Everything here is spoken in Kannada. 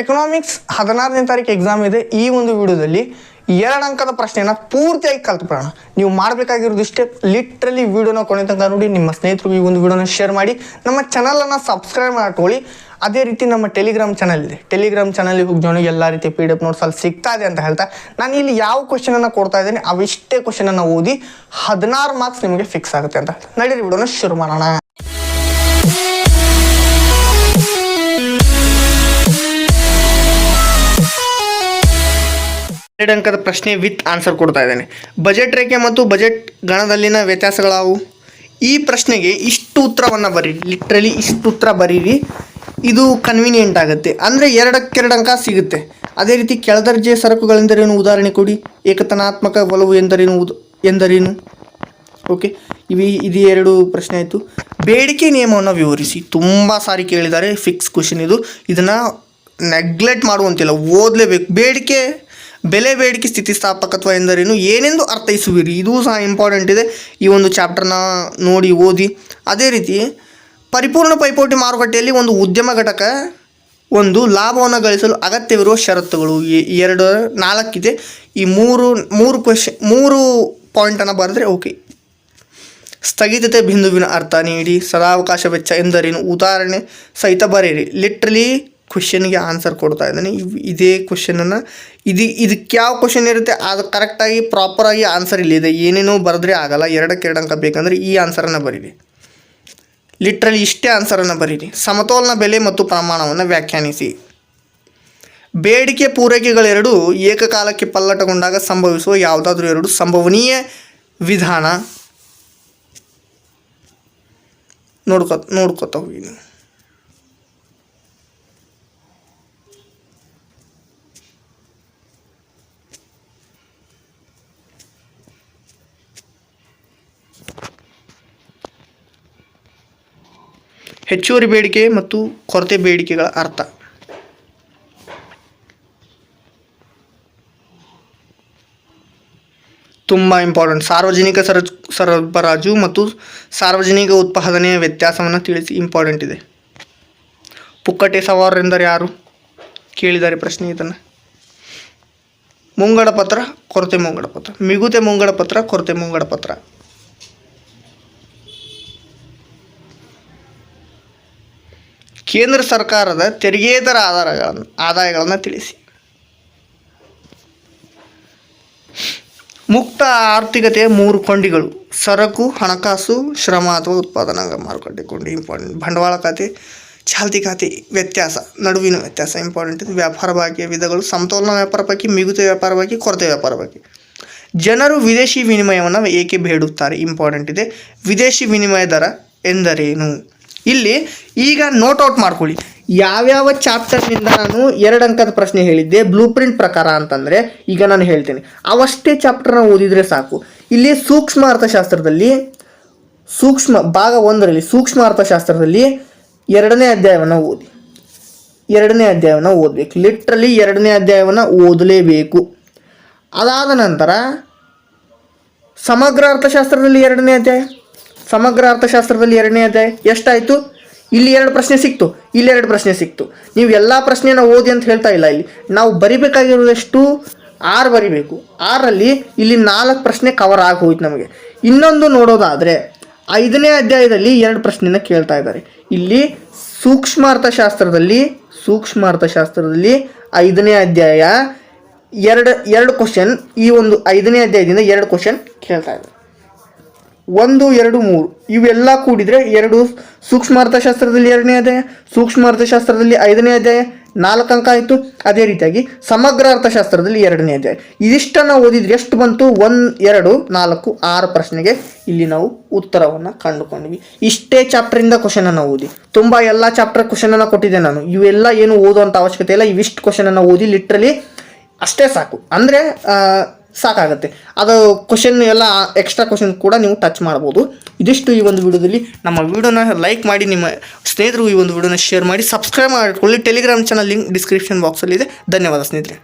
ಎಕನಾಮಿಕ್ಸ್ ಹದಿನಾರನೇ ತಾರೀಕು ಎಕ್ಸಾಮ್ ಇದೆ. ಈ ಒಂದು ವಿಡಿಯೋದಲ್ಲಿ ಎರಡು ಅಂಕದ ಪ್ರಶ್ನೆಯನ್ನು ಪೂರ್ತಿಯಾಗಿ ಕಲ್ತ್ಬಿಡೋಣ ನೀವು ಮಾಡಬೇಕಾಗಿರೋದು ಇಷ್ಟೇ. ಲಿಟ್ರಲಿ ವಿಡಿಯೋನ ಕೊನೆ ತನಕ ನೋಡಿ, ನಿಮ್ಮ ಸ್ನೇಹಿತರು ಈ ಒಂದು ವಿಡಿಯೋನ ಶೇರ್ ಮಾಡಿ. ನಮ್ಮ ಚಾನಲನ್ನು ಸಬ್ಸ್ಕ್ರೈಬ್ ಮಾಡ್ಕೊಳ್ಳಿ. ಅದೇ ರೀತಿ ನಮ್ಮ ಟೆಲಿಗ್ರಾಮ್ ಚಾನಲ್ ಇದೆ. ಟೆಲಿಗ್ರಾಮ್ ಚಾನಲ್ಗೆ ಹೋಗಿ ಜಾಯ್ನ್ ಎಲ್ಲ ರೀತಿ ಪಿ ಡಿ ಎಫ್ ನೋಟ್ಸ್ ಅಲ್ಲಿ ಸಿಗ್ತಾ ಇದೆ ಅಂತ ಹೇಳ್ತಾ, ನಾನು ಇಲ್ಲಿ ಯಾವ ಕ್ವಶನನ್ನು ಕೊಡ್ತಾ ಇದ್ದೀನಿ, ಅವಿಷ್ಟೇ ಕ್ವಶನನ್ನು ಓದಿ ಹದಿನಾರು ಮಾರ್ಕ್ಸ್ ನಿಮಗೆ ಫಿಕ್ಸ್ ಆಗುತ್ತೆ ಅಂತ ನಡೀರಿ, ವಿಡಿಯೋನ ಶುರು ಮಾಡೋಣ. ಎರಡು ಅಂಕದ ಪ್ರಶ್ನೆ ವಿತ್ ಆನ್ಸರ್ ಕೊಡ್ತಾ ಇದ್ದೇನೆ. ಬಜೆಟ್ ರೇಖೆ ಮತ್ತು ಬಜೆಟ್ ಗಣದಲ್ಲಿನ ವ್ಯತ್ಯಾಸಗಳಾವು? ಈ ಪ್ರಶ್ನೆಗೆ ಇಷ್ಟು ಉತ್ತರವನ್ನು ಬರೀರಿ. ಲಿಟ್ರಲಿ ಇಷ್ಟು ಉತ್ತರ ಬರೀರಿ. ಇದು ಕನ್ವೀನಿಯೆಂಟ್ ಆಗುತ್ತೆ. ಅಂದರೆ ಎರಡಕ್ಕೆರಡು ಅಂಕ ಸಿಗುತ್ತೆ. ಅದೇ ರೀತಿ ಕೆಳದರ್ಜೆ ಸರಕುಗಳೆಂದರೇನು? ಉದಾಹರಣೆ ಕೊಡಿ. ಏಕತನಾತ್ಮಕ ಒಲವು ಎಂದರೇನು? ಉದ್ ಎಂದರೇನು? ಓಕೆ ಇವಿ ಇದು ಎರಡು ಪ್ರಶ್ನೆ ಆಯಿತು. ಬೇಡಿಕೆ ನಿಯಮವನ್ನು ವಿವರಿಸಿ. ತುಂಬ ಸಾರಿ ಕೇಳಿದ್ದಾರೆ. ಫಿಕ್ಸ್ ಕ್ವಶನ್ ಇದು. ಇದನ್ನು ನೆಗ್ಲೆಕ್ಟ್ ಮಾಡುವಂತಿಲ್ಲ. ಓದಲೇಬೇಕು. ಬೇಡಿಕೆ ಬೆಲೆ ಬೇಡಿಕೆ ಸ್ಥಿತಿಸ್ಥಾಪಕತ್ವ ಎಂದರೇನು ಏನೆಂದು ಅರ್ಥೈಸುವಿರಿ? ಇದು ಸಹ ಇಂಪಾರ್ಟೆಂಟ್ ಇದೆ. ಈ ಒಂದು ಚಾಪ್ಟರ್ನ ನೋಡಿ ಓದಿ. ಅದೇ ರೀತಿ, ಪರಿಪೂರ್ಣ ಪೈಪೋಟಿ ಮಾರುಕಟ್ಟೆಯಲ್ಲಿ ಒಂದು ಉದ್ಯಮ ಘಟಕ, ಒಂದು ಲಾಭವನ್ನು ಗಳಿಸಲು ಅಗತ್ಯವಿರುವ ಷರತ್ತುಗಳು. ಎರಡು, ನಾಲ್ಕಿದೆ. ಈ ಮೂರು ಮೂರು ಕ್ವೆಶನ್ ಮೂರು ಪಾಯಿಂಟನ್ನು ಬರೆದ್ರೆ ಓಕೆ ಸ್ಥಗಿತತೆ ಬಿಂದುವಿನ ಅರ್ಥ ನೀಡಿ. ಸದಾವಕಾಶ ವೆಚ್ಚ ಎಂದರೇನು? ಉದಾಹರಣೆ ಸಹಿತ ಬರೆಯಿರಿ. ಲಿಟ್ರಲಿ ಕ್ವಶನ್ಗೆ ಆನ್ಸರ್ ಕೊಡ್ತಾ ಇದ್ದಾನೆ. ಇದೇ ಕ್ವಶನನ್ನು ಇದು ಇದಕ್ಕೆ ಯಾವ ಕ್ವಶನ್ ಇರುತ್ತೆ ಅದು ಕರೆಕ್ಟಾಗಿ ಪ್ರಾಪರಾಗಿ ಆನ್ಸರ್ ಇಲ್ಲಿದೆ ಏನೇನೋ ಬರೆದ್ರೆ ಆಗಲ್ಲ. ಎರಡಕ್ಕೆ ಎರಡು ಅಂಕ ಬೇಕಂದರೆ ಈ ಆನ್ಸರನ್ನು ಬರೀರಿ. ಲಿಟ್ರಲಿ ಇಷ್ಟೇ ಆನ್ಸರನ್ನು ಬರೀರಿ. ಸಮತೋಲನ ಬೆಲೆ ಮತ್ತು ಪ್ರಮಾಣವನ್ನು ವ್ಯಾಖ್ಯಾನಿಸಿ. ಬೇಡಿಕೆ ಪೂರೈಕೆಗಳೆರಡೂ ಏಕಕಾಲಕ್ಕೆ ಪಲ್ಲಟಗೊಂಡಾಗ ಸಂಭವಿಸುವ ಯಾವುದಾದ್ರೂ ಎರಡು ಸಂಭವನೀಯ ವಿಧಾನ ನೋಡ್ಕೊ ನೋಡ್ಕೊತ ಹೋಗಿ ನೀವು. ಹೆಚ್ಚುವರಿ ಬೇಡಿಕೆ ಮತ್ತು ಕೊರತೆ ಬೇಡಿಕೆಗಳ ಅರ್ಥ. ತುಂಬ ಇಂಪಾರ್ಟೆಂಟ್. ಸಾರ್ವಜನಿಕ ಸರ, ಸರಬರಾಜು ಮತ್ತು ಸಾರ್ವಜನಿಕ ಉತ್ಪಾದನೆಯ ವ್ಯತ್ಯಾಸವನ್ನು ತಿಳಿಸಿ ಇಂಪಾರ್ಟೆಂಟ್ ಇದೆ. ಪುಕ್ಕಟೆ ಸವಾರರೆಂದರೆ ಯಾರು? ಕೇಳಿದ್ದಾರೆ ಪ್ರಶ್ನೆ ಇದನ್ನು. ಮುಂಗಡ ಪತ್ರ, ಕೊರತೆ ಮುಂಗಡ ಪತ್ರ. ಮಿಗುತೆ ಮುಂಗಡ ಪತ್ರ, ಕೊರತೆ ಮುಂಗಡ ಪತ್ರ. ಕೇಂದ್ರ ಸರ್ಕಾರದ ತೆರಿಗೆಯೇತರ ಆಧಾರಗಳನ್ನು, ಆದಾಯಗಳನ್ನು ತಿಳಿಸಿ. ಮುಕ್ತ ಆರ್ಥಿಕತೆಯ ಮೂರು ಕೊಂಡಿಗಳು, ಸರಕು, ಹಣಕಾಸು, ಶ್ರಮ ಅಥವಾ ಉತ್ಪಾದನಾ ಮಾರುಕಟ್ಟೆ ಕೊಂಡಿ ಇಂಪಾರ್ಟೆಂಟ್ ಬಂಡವಾಳ ಖಾತೆ, ಚಾಲ್ತಿ ಖಾತೆ, ವ್ಯತ್ಯಾಸ, ನಡುವಿನ ವ್ಯತ್ಯಾಸ ಇಂಪಾರ್ಟೆಂಟ್ ಇದು ವ್ಯಾಪಾರ ಬಾಕಿಯ ವಿಧಗಳು, ಸಮತೋಲನ ವ್ಯಾಪಾರ ಬಾಕಿ ಮಿಗುತ ವ್ಯಾಪಾರ ಬಾಕಿ ಕೊರತೆ ವ್ಯಾಪಾರ ಬಾಕಿ ಜನರು ವಿದೇಶಿ ವಿನಿಮಯವನ್ನು ಏಕೆ ಬೇಡುತ್ತಾರೆ? ಇಂಪಾರ್ಟೆಂಟ್ ಇದೆ. ವಿದೇಶಿ ವಿನಿಮಯ ದರ ಎಂದರೇನು? ಇಲ್ಲಿ ಈಗ ನೋಟ್ ಔಟ್ ಮಾಡ್ಕೊಳ್ಳಿ. ಯಾವ್ಯಾವ ಚಾಪ್ಟರ್ನಿಂದ ನಾನು ಎರಡು ಅಂಕದ ಪ್ರಶ್ನೆ ಹೇಳಿದ್ದೆ ಬ್ಲೂ ಪ್ರಿಂಟ್ ಪ್ರಕಾರ ಅಂತಂದರೆ ಈಗ ನಾನು ಹೇಳ್ತೇನೆ. ಅವಷ್ಟೇ ಚಾಪ್ಟರ್ನ ಓದಿದರೆ ಸಾಕು. ಇಲ್ಲಿ ಸೂಕ್ಷ್ಮ ಅರ್ಥಶಾಸ್ತ್ರದಲ್ಲಿ, ಸೂಕ್ಷ್ಮ ಭಾಗ ಒಂದರಲ್ಲಿ ಸೂಕ್ಷ್ಮ ಅರ್ಥಶಾಸ್ತ್ರದಲ್ಲಿ ಎರಡನೇ ಅಧ್ಯಾಯವನ್ನು ಓದಿ. ಎರಡನೇ ಅಧ್ಯಾಯವನ್ನು ಓದಬೇಕು. ಲಿಟ್ರಲಿ ಎರಡನೇ ಅಧ್ಯಾಯವನ್ನು ಓದಲೇಬೇಕು. ಅದಾದ ನಂತರ ಸಮಗ್ರ ಅರ್ಥಶಾಸ್ತ್ರದಲ್ಲಿ ಎರಡನೇ ಅಧ್ಯಾಯ, ಸಮಗ್ರ ಅರ್ಥಶಾಸ್ತ್ರದಲ್ಲಿ ಎರಡನೇ ಅಧ್ಯಾಯ ಎಷ್ಟಾಯಿತು? ಇಲ್ಲಿ ಎರಡು ಪ್ರಶ್ನೆ ಸಿಕ್ತು, ಇಲ್ಲಿ ಎರಡು ಪ್ರಶ್ನೆ ಸಿಕ್ತು. ನೀವು ಎಲ್ಲ ಪ್ರಶ್ನೆನ ಓದಿ ಅಂತ ಹೇಳ್ತಾ ಇಲ್ಲ ಇಲ್ಲಿ. ನಾವು ಬರಿಬೇಕಾಗಿರುವುದಷ್ಟು ಆರು ಬರಿಬೇಕು. ಆರಲ್ಲಿ ಇಲ್ಲಿ ನಾಲ್ಕು ಪ್ರಶ್ನೆ ಕವರ್ ಆಗಿ ಹೋಯ್ತು ನಮಗೆ. ಇನ್ನೊಂದು ನೋಡೋದಾದರೆ ಐದನೇ ಅಧ್ಯಾಯದಲ್ಲಿ ಎರಡು ಪ್ರಶ್ನೆನ ಕೇಳ್ತಾ ಇದ್ದಾರೆ. ಇಲ್ಲಿ ಸೂಕ್ಷ್ಮ ಅರ್ಥಶಾಸ್ತ್ರದಲ್ಲಿ ಸೂಕ್ಷ್ಮ ಅರ್ಥಶಾಸ್ತ್ರದಲ್ಲಿ ಐದನೇ ಅಧ್ಯಾಯ ಎರಡು ಎರಡು ಕ್ವಶನ್ ಈ ಒಂದು ಐದನೇ ಅಧ್ಯಾಯದಿಂದ ಎರಡು ಕ್ವಶನ್ ಕೇಳ್ತಾ ಇದ್ದಾರೆ. ಒಂದು, ಎರಡು, ಮೂರು. ಇವೆಲ್ಲ ಕೂಡಿದರೆ ಎರಡು ಸೂಕ್ಷ್ಮ ಅರ್ಥಶಾಸ್ತ್ರದಲ್ಲಿ ಎರಡನೇ ಅಧ್ಯಾಯ ಸೂಕ್ಷ್ಮ ಅರ್ಥಶಾಸ್ತ್ರದಲ್ಲಿ ಐದನೇ ಅಧ್ಯಾಯ, ನಾಲ್ಕು ಅಂಕ ಆಯಿತು. ಅದೇ ರೀತಿಯಾಗಿ ಸಮಗ್ರ ಅರ್ಥಶಾಸ್ತ್ರದಲ್ಲಿ ಎರಡನೇ ಅಧ್ಯಾಯ. ಇದಿಷ್ಟನ್ನು ಓದಿದ್ರೆ ಎಷ್ಟು ಬಂತು? ಒಂದು, ಎರಡು, ನಾಲ್ಕು, ಆರು ಪ್ರಶ್ನೆಗೆ ಇಲ್ಲಿ ನಾವು ಉತ್ತರವನ್ನು ಕಂಡುಕೊಂಡ್ವಿ. ಇಷ್ಟೇ ಚಾಪ್ಟರಿಂದ ಕ್ವಶನನ್ನು ಓದಿ. ತುಂಬ ಎಲ್ಲ ಚಾಪ್ಟರ್ ಕ್ವಶನನ್ನು ಕೊಟ್ಟಿದ್ದೆ ನಾನು. ಇವೆಲ್ಲ ಏನು ಓದುವಂಥ ಅವಶ್ಯಕತೆ ಇಲ್ಲ. ಇವಿಷ್ಟು ಕ್ವಶನನ್ನು ಓದಿ ಲಿಟ್ರಲಿ ಅಷ್ಟೇ ಸಾಕು. ಅಂದರೆ ಸಾಕಾಗುತ್ತೆ. ಅದು ಕ್ವಶನ್ ಎಲ್ಲ ಎಕ್ಸ್ಟ್ರಾ ಕ್ವಶನ್ ಕೂಡ ನೀವು ಟಚ್ ಮಾಡ್ಬೋದು. ಇದಿಷ್ಟು ಈ ಒಂದು ವಿಡಿಯೋದಲ್ಲಿ. ನಮ್ಮ ವಿಡಿಯೋನ ಲೈಕ್ ಮಾಡಿ, ನಿಮ್ಮ ಸ್ನೇಹಿತರು ಈ ಒಂದು ವಿಡಿಯೋನ ಶೇರ್ ಮಾಡಿ ಸಬ್ಸ್ಕ್ರೈಬ್ ಮಾಡಿಕೊಳ್ಳಿ. ಟೆಲಿಗ್ರಾಮ್ ಚಾನಲ್ ಲಿಂಕ್ ಡಿಸ್ಕ್ರಿಪ್ಷನ್ ಬಾಕ್ಸಲ್ಲಿದೆ ಧನ್ಯವಾದ ಸ್ನೇಹಿತರೆ.